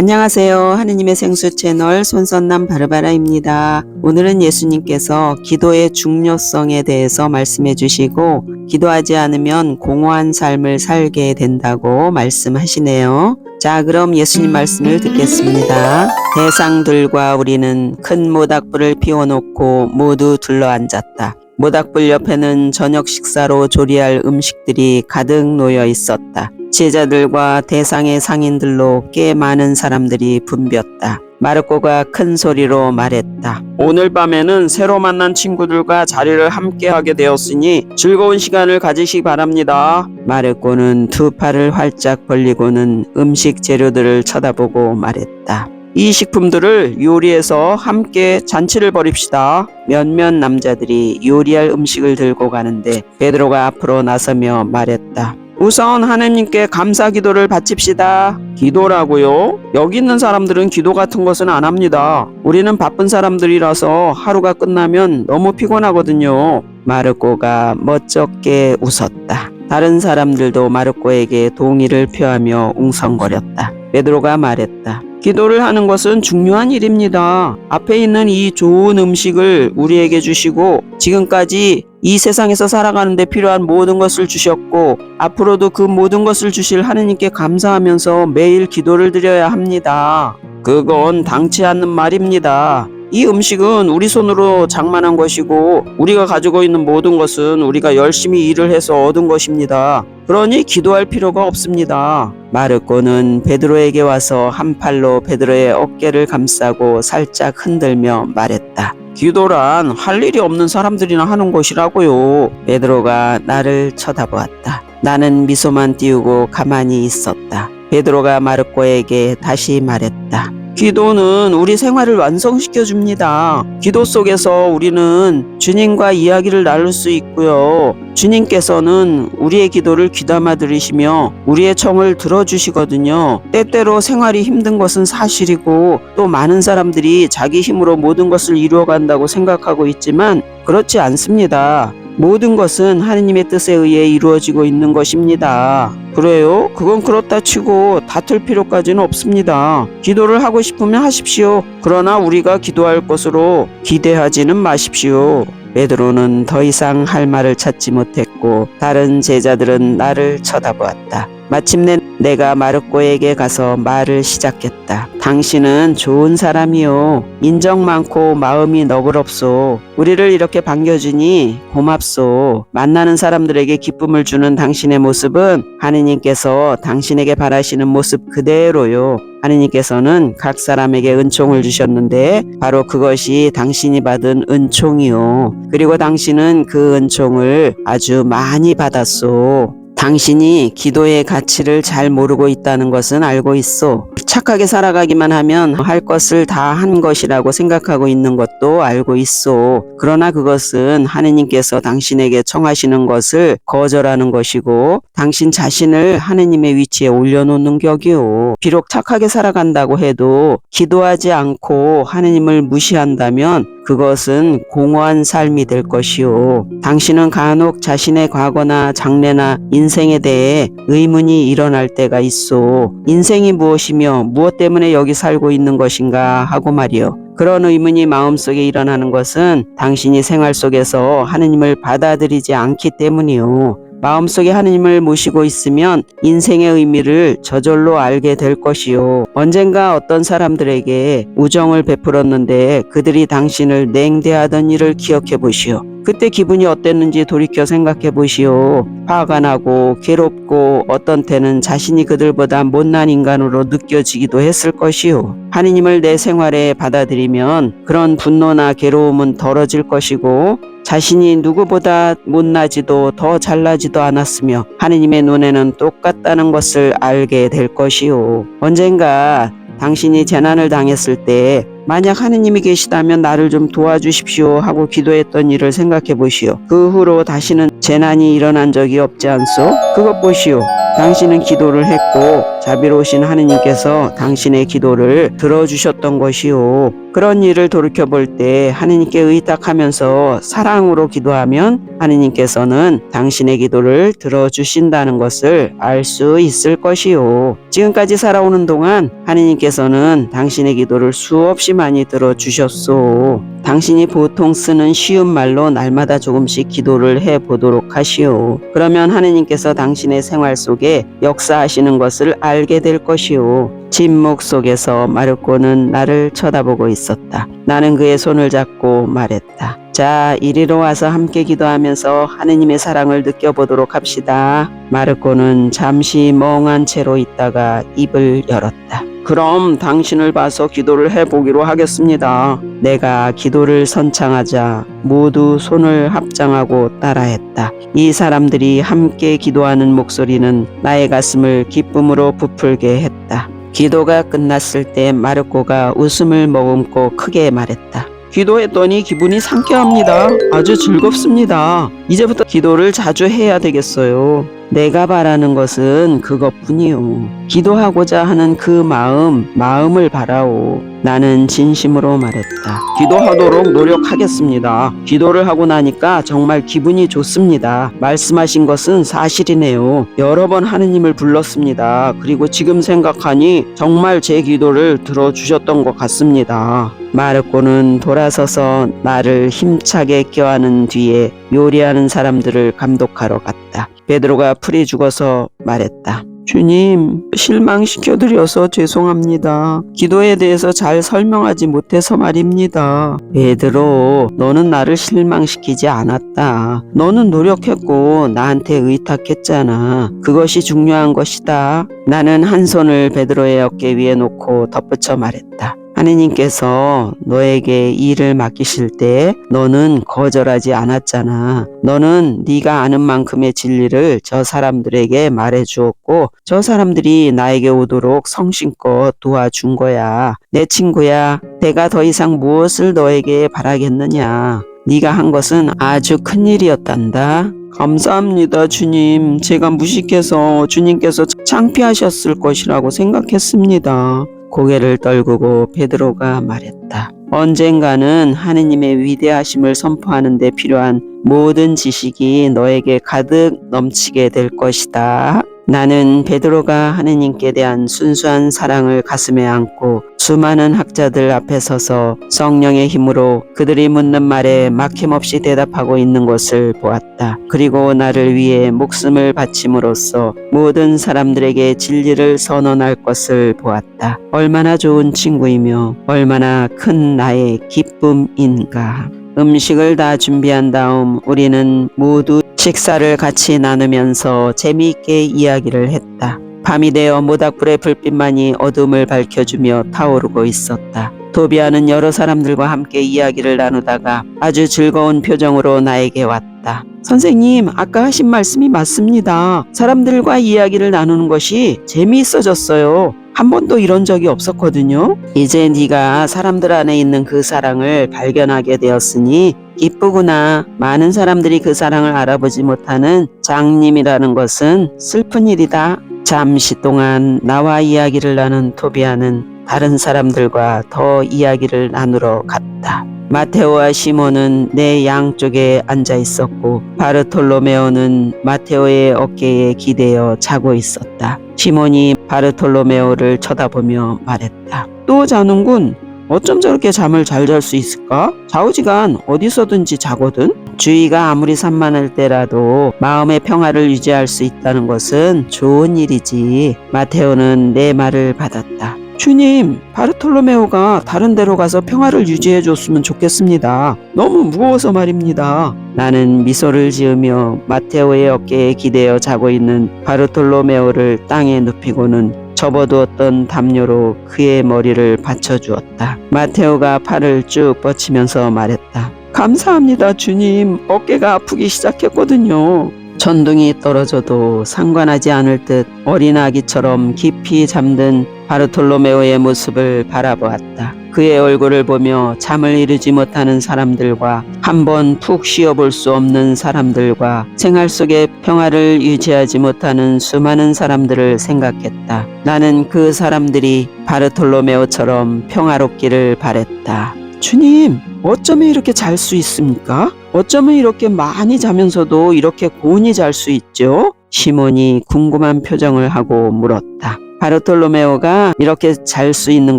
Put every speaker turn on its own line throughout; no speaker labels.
안녕하세요. 하느님의 생수 채널 손선남 바르바라입니다. 오늘은 예수님께서 기도의 중요성에 대해서 말씀해 주시고 기도하지 않으면 공허한 삶을 살게 된다고 말씀하시네요. 자, 그럼 예수님 말씀을 듣겠습니다. 대상들과 우리는 큰 모닥불을 피워놓고 모두 둘러앉았다. 모닥불 옆에는 저녁 식사로 조리할 음식들이 가득 놓여 있었다. 제자들과 대상의 상인들로 꽤 많은 사람들이 붐볐다. 마르코가 큰 소리로 말했다. 오늘 밤에는 새로 만난 친구들과 자리를 함께 하게 되었으니 즐거운 시간을 가지시기 바랍니다. 마르코는 두 팔을 활짝 벌리고는 음식 재료들을 쳐다보고 말했다. 이 식품들을 요리해서 함께 잔치를 벌입시다. 몇몇 남자들이 요리할 음식을 들고 가는데 베드로가 앞으로 나서며 말했다. 우선 하나님께 감사 기도를 바칩시다. 기도라고요? 여기 있는 사람들은 기도 같은 것은 안 합니다. 우리는 바쁜 사람들이라서 하루가 끝나면 너무 피곤하거든요. 마르코가 멋쩍게 웃었다. 다른 사람들도 마르코에게 동의를 표하며 웅성거렸다. 베드로가 말했다. 기도를 하는 것은 중요한 일입니다. 앞에 있는 이 좋은 음식을 우리에게 주시고 지금까지 이 세상에서 살아가는데 필요한 모든 것을 주셨고 앞으로도 그 모든 것을 주실 하느님께 감사하면서 매일 기도를 드려야 합니다. 그건 당치 않는 말입니다. 이 음식은 우리 손으로 장만한 것이고 우리가 가지고 있는 모든 것은 우리가 열심히 일을 해서 얻은 것입니다. 그러니 기도할 필요가 없습니다. 마르코는 베드로에게 와서 한 팔로 베드로의 어깨를 감싸고 살짝 흔들며 말했다. 기도란 할 일이 없는 사람들이나 하는 것이라고요. 베드로가 나를 쳐다보았다. 나는 미소만 띄우고 가만히 있었다. 베드로가 마르코에게 다시 말했다. 기도는 우리 생활을 완성시켜 줍니다. 기도 속에서 우리는 주님과 이야기를 나눌 수 있고요. 주님께서는 우리의 기도를 귀담아 들으시며 우리의 청을 들어주시거든요. 때때로 생활이 힘든 것은 사실이고 또 많은 사람들이 자기 힘으로 모든 것을 이루어간다고 생각하고 있지만 그렇지 않습니다. 모든 것은 하느님의 뜻에 의해 이루어지고 있는 것입니다. 그래요? 그건 그렇다 치고 다툴 필요까지는 없습니다. 기도를 하고 싶으면 하십시오. 그러나 우리가 기도할 것으로 기대하지는 마십시오. 베드로는 더 이상 할 말을 찾지 못했고 다른 제자들은 나를 쳐다보았다. 마침내 내가 마르코에게 가서 말을 시작했다. 당신은 좋은 사람이요. 인정 많고 마음이 너그럽소. 우리를 이렇게 반겨주니 고맙소. 만나는 사람들에게 기쁨을 주는 당신의 모습은 하느님께서 당신에게 바라시는 모습 그대로요. 하느님께서는 각 사람에게 은총을 주셨는데 바로 그것이 당신이 받은 은총이요. 그리고 당신은 그 은총을 아주 많이 받았소. 당신이 기도의 가치를 잘 모르고 있다는 것은 알고 있어. 착하게 살아가기만 하면 할 것을 다 한 것이라고 생각하고 있는 것도 알고 있어. 그러나 그것은 하느님께서 당신에게 청하시는 것을 거절하는 것이고 당신 자신을 하느님의 위치에 올려놓는 격이오. 비록 착하게 살아간다고 해도 기도하지 않고 하느님을 무시한다면 그것은 공허한 삶이 될 것이오. 당신은 간혹 자신의 과거나 장래나 인생 에 대해 의문이 일어날 때가 있어. 인생이 무엇이며 무엇 때문에 여기 살고 있는 것인가 하고 말이요. 그런 의문이 마음속에 일어나는 것은 당신이 생활 속에서 하느님을 받아들이지 않기 때문이요. 마음속에 하느님을 모시고 있으면 인생의 의미를 저절로 알게 될 것이요. 언젠가 어떤 사람들에게 우정을 베풀었는데 그들이 당신을 냉대하던 일을 기억해 보시오. 그때 기분이 어땠는지 돌이켜 생각해 보시오. 화가 나고 괴롭고 어떤 때는 자신이 그들보다 못난 인간으로 느껴지기도 했을 것이오. 하느님을 내 생활에 받아들이면 그런 분노나 괴로움은 덜어질 것이고 자신이 누구보다 못나지도 더 잘나지도 않았으며 하느님의 눈에는 똑같다는 것을 알게 될 것이오. 언젠가 당신이 재난을 당했을 때 만약 하느님이 계시다면 나를 좀 도와주십시오 하고 기도했던 일을 생각해 보시오. 그 후로 다시는 재난이 일어난 적이 없지 않소? 그것 보시오. 당신은 기도를 했고 자비로우신 하느님께서 당신의 기도를 들어주셨던 것이오. 그런 일을 돌이켜 볼 때 하느님께 의탁하면서 사랑으로 기도하면 하느님께서는 당신의 기도를 들어주신다는 것을 알 수 있을 것이요. 지금까지 살아오는 동안 하느님께서는 당신의 기도를 수없이 많이 들어주셨소. 당신이 보통 쓰는 쉬운 말로 날마다 조금씩 기도를 해 보도록 하시오. 그러면 하느님께서 당신의 생활 속에 역사하시는 것을 알게 될 것이오. 침묵 속에서 마르코는 나를 쳐다보고 있었다. 나는 그의 손을 잡고 말했다. 자, 이리로 와서 함께 기도하면서 하느님의 사랑을 느껴보도록 합시다. 마르코는 잠시 멍한 채로 있다가 입을 열었다. 그럼 당신을 봐서 기도를 해보기로 하겠습니다. 내가 기도를 선창하자 모두 손을 합장하고 따라했다. 이 사람들이 함께 기도하는 목소리는 나의 가슴을 기쁨으로 부풀게 했다. 기도가 끝났을 때 마르코가 웃음을 머금고 크게 말했다. 기도했더니 기분이 상쾌합니다. 아주 즐겁습니다. 이제부터 기도를 자주 해야 되겠어요. 내가 바라는 것은 그것뿐이요. 기도하고자 하는 그 마음, 마음을 바라오. 나는 진심으로 말했다. 기도하도록 노력하겠습니다. 기도를 하고 나니까 정말 기분이 좋습니다. 말씀하신 것은 사실이네요. 여러 번 하느님을 불렀습니다. 그리고 지금 생각하니 정말 제 기도를 들어주셨던 것 같습니다. 마르코는 돌아서서 나를 힘차게 껴안은 뒤에 요리하는 사람들을 감독하러 갔다. 베드로가 풀이 죽어서 말했다. 주님, 실망시켜드려서 죄송합니다. 기도에 대해서 잘 설명하지 못해서 말입니다. 베드로, 너는 나를 실망시키지 않았다. 너는 노력했고 나한테 의탁했잖아. 그것이 중요한 것이다. 나는 한 손을 베드로의 어깨 위에 놓고 덧붙여 말했다. 하느님께서 너에게 일을 맡기실 때 너는 거절하지 않았잖아. 너는 네가 아는 만큼의 진리를 저 사람들에게 말해 주었고 저 사람들이 나에게 오도록 성심껏 도와준 거야. 내 친구야. 내가 더 이상 무엇을 너에게 바라겠느냐. 네가 한 것은 아주 큰 일이었단다. 감사합니다, 주님. 제가 무식해서 주님께서 창피하셨을 것이라고 생각했습니다. 고개를 떨구고 베드로가 말했다. 언젠가는 하느님의 위대하심을 선포하는 데 필요한 모든 지식이 너에게 가득 넘치게 될 것이다. 나는 베드로가 하느님께 대한 순수한 사랑을 가슴에 안고 수많은 학자들 앞에 서서 성령의 힘으로 그들이 묻는 말에 막힘없이 대답하고 있는 것을 보았다. 그리고 나를 위해 목숨을 바침으로써 모든 사람들에게 진리를 선언할 것을 보았다. 얼마나 좋은 친구이며 얼마나 큰 나의 기쁨인가. 음식을 다 준비한 다음 우리는 모두 식사를 같이 나누면서 재미있게 이야기를 했다. 밤이 되어 모닥불의 불빛만이 어둠을 밝혀주며 타오르고 있었다. 도비아는 여러 사람들과 함께 이야기를 나누다가 아주 즐거운 표정으로 나에게 왔다. 선생님, 아까 하신 말씀이 맞습니다. 사람들과 이야기를 나누는 것이 재미있어졌어요. 한 번도 이런 적이 없었거든요. 이제 네가 사람들 안에 있는 그 사랑을 발견하게 되었으니 기쁘구나. 많은 사람들이 그 사랑을 알아보지 못하는 장님이라는 것은 슬픈 일이다. 잠시 동안 나와 이야기를 나눈 토비아는 다른 사람들과 더 이야기를 나누러 갔다. 마테오와 시몬은 내 양쪽에 앉아 있었고 바르톨로메오는 마테오의 어깨에 기대어 자고 있었다. 시몬이 바르톨로메오를 쳐다보며 말했다. 또 자는군. 어쩜 저렇게 잠을 잘 잘 수 있을까? 좌우지간 어디서든지 자거든. 주의가 아무리 산만할 때라도 마음의 평화를 유지할 수 있다는 것은 좋은 일이지. 마테오는 내 말을 받았다. 주님, 바르톨로메오가 다른 데로 가서 평화를 유지해 줬으면 좋겠습니다. 너무 무거워서 말입니다. 나는 미소를 지으며 마테오의 어깨에 기대어 자고 있는 바르톨로메오를 땅에 눕히고는 접어두었던 담요로 그의 머리를 받쳐주었다. 마테오가 팔을 쭉 뻗치면서 말했다. 감사합니다, 주님. 어깨가 아프기 시작했거든요. 천둥이 떨어져도 상관하지 않을 듯 어린 아기처럼 깊이 잠든 바르톨로메오의 모습을 바라보았다. 그의 얼굴을 보며 잠을 이루지 못하는 사람들과 한 번 푹 쉬어볼 수 없는 사람들과 생활 속에 평화를 유지하지 못하는 수많은 사람들을 생각했다. 나는 그 사람들이 바르톨로메오처럼 평화롭기를 바랬다. 주님, 어쩌면 이렇게 잘 수 있습니까? 어쩌면 이렇게 많이 자면서도 이렇게 고운히 잘수 있죠? 시몬이 궁금한 표정을 하고 물었다. 바르톨로메오가 이렇게 잘 수 있는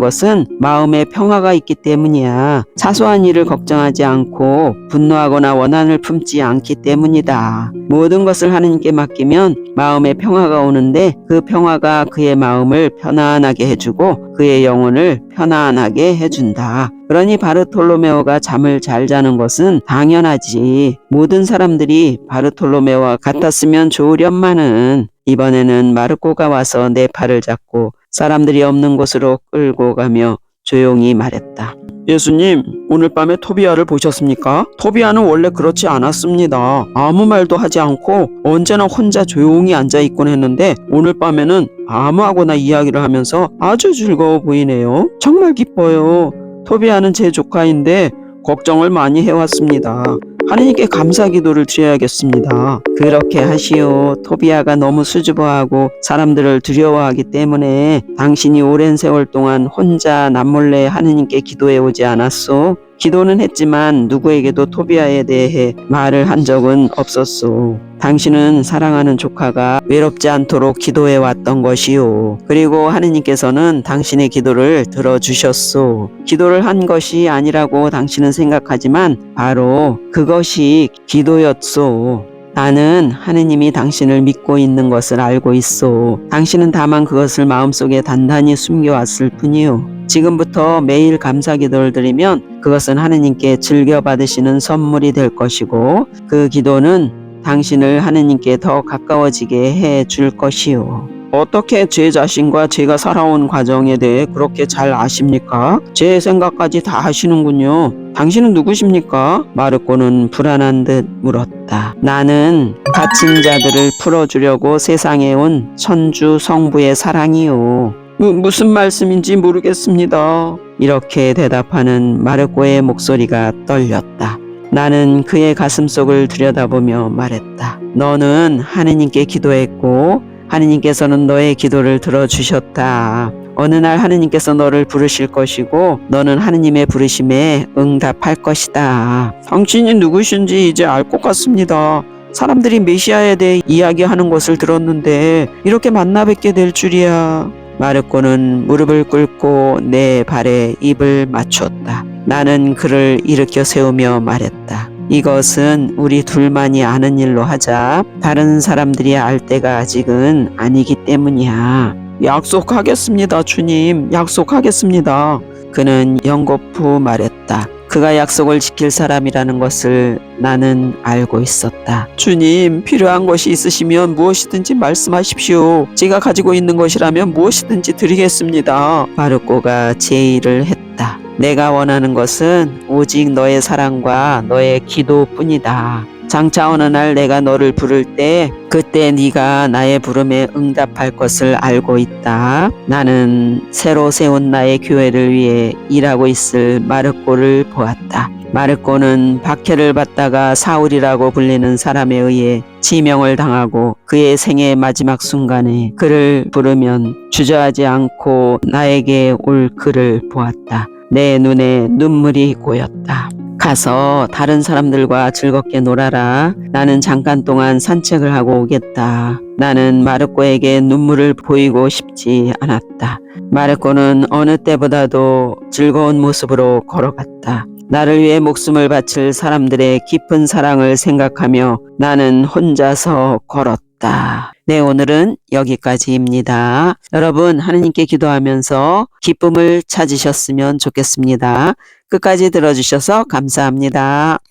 것은 마음에 평화가 있기 때문이야. 사소한 일을 걱정하지 않고 분노하거나 원한을 품지 않기 때문이다. 모든 것을 하느님께 맡기면 마음에 평화가 오는데 그 평화가 그의 마음을 편안하게 해주고 그의 영혼을 편안하게 해준다. 그러니 바르톨로메오가 잠을 잘 자는 것은 당연하지. 모든 사람들이 바르톨로메오와 같았으면 좋으련만은 이번에는 마르코가 와서 내 팔을 잡고 사람들이 없는 곳으로 끌고 가며 조용히 말했다. 예수님, 오늘 밤에 토비아를 보셨습니까? 토비아는 원래 그렇지 않았습니다. 아무 말도 하지 않고 언제나 혼자 조용히 앉아 있곤 했는데 오늘 밤에는 아무하고나 이야기를 하면서 아주 즐거워 보이네요. 정말 기뻐요. 토비아는 제 조카인데 걱정을 많이 해왔습니다. 하느님께 감사 기도를 드려야겠습니다. 그렇게 하시오. 토비아가 너무 수줍어하고 사람들을 두려워하기 때문에 당신이 오랜 세월 동안 혼자 남몰래 하느님께 기도해 오지 않았소? 기도는 했지만 누구에게도 토비아에 대해 말을 한 적은 없었소. 당신은 사랑하는 조카가 외롭지 않도록 기도해 왔던 것이요. 그리고 하느님께서는 당신의 기도를 들어주셨소. 기도를 한 것이 아니라고 당신은 생각하지만 바로 그것이 기도였소. 나는 하느님이 당신을 믿고 있는 것을 알고 있소. 당신은 다만 그것을 마음속에 단단히 숨겨왔을 뿐이요. 지금부터 매일 감사 기도를 드리면 그것은 하느님께 즐겨 받으시는 선물이 될 것이고 그 기도는 당신을 하느님께 더 가까워지게 해 줄 것이요. 어떻게 제 자신과 제가 살아온 과정에 대해 그렇게 잘 아십니까? 제 생각까지 다 하시는군요. 당신은 누구십니까? 마르코는 불안한 듯 물었다. 나는 갇힌 자들을 풀어주려고 세상에 온 천주 성부의 사랑이요. 무, 무슨 말씀인지 모르겠습니다. 이렇게 대답하는 마르코의 목소리가 떨렸다. 나는 그의 가슴 속을 들여다보며 말했다. 너는 하느님께 기도했고 하느님께서는 너의 기도를 들어주셨다. 어느 날 하느님께서 너를 부르실 것이고 너는 하느님의 부르심에 응답할 것이다. 당신이 누구신지 이제 알 것 같습니다. 사람들이 메시아에 대해 이야기하는 것을 들었는데 이렇게 만나 뵙게 될 줄이야. 마르코는 무릎을 꿇고 내 발에 입을 맞췄다. 나는 그를 일으켜 세우며 말했다. 이것은 우리 둘만이 아는 일로 하자. 다른 사람들이 알 때가 아직은 아니기 때문이야. 약속하겠습니다, 주님. 약속하겠습니다. 그는 연거푸 말했다. 그가 약속을 지킬 사람이라는 것을 나는 알고 있었다. 주님, 필요한 것이 있으시면 무엇이든지 말씀하십시오. 제가 가지고 있는 것이라면 무엇이든지 드리겠습니다. 마르코가 제의를 했다. 내가 원하는 것은 오직 너의 사랑과 너의 기도뿐이다. 장차 어느 날 내가 너를 부를 때 그때 네가 나의 부름에 응답할 것을 알고 있다. 나는 새로 세운 나의 교회를 위해 일하고 있을 마르코를 보았다. 마르코는 박해를 받다가 사울이라고 불리는 사람에 의해 지명을 당하고 그의 생의 마지막 순간에 그를 부르면 주저하지 않고 나에게 올 그를 보았다. 내 눈에 눈물이 고였다. 가서 다른 사람들과 즐겁게 놀아라. 나는 잠깐 동안 산책을 하고 오겠다. 나는 마르코에게 눈물을 보이고 싶지 않았다. 마르코는 어느 때보다도 즐거운 모습으로 걸어갔다. 나를 위해 목숨을 바칠 사람들의 깊은 사랑을 생각하며 나는 혼자서 걸었다. 네, 오늘은 여기까지입니다. 여러분, 하느님께 기도하면서 기쁨을 찾으셨으면 좋겠습니다. 끝까지 들어주셔서 감사합니다.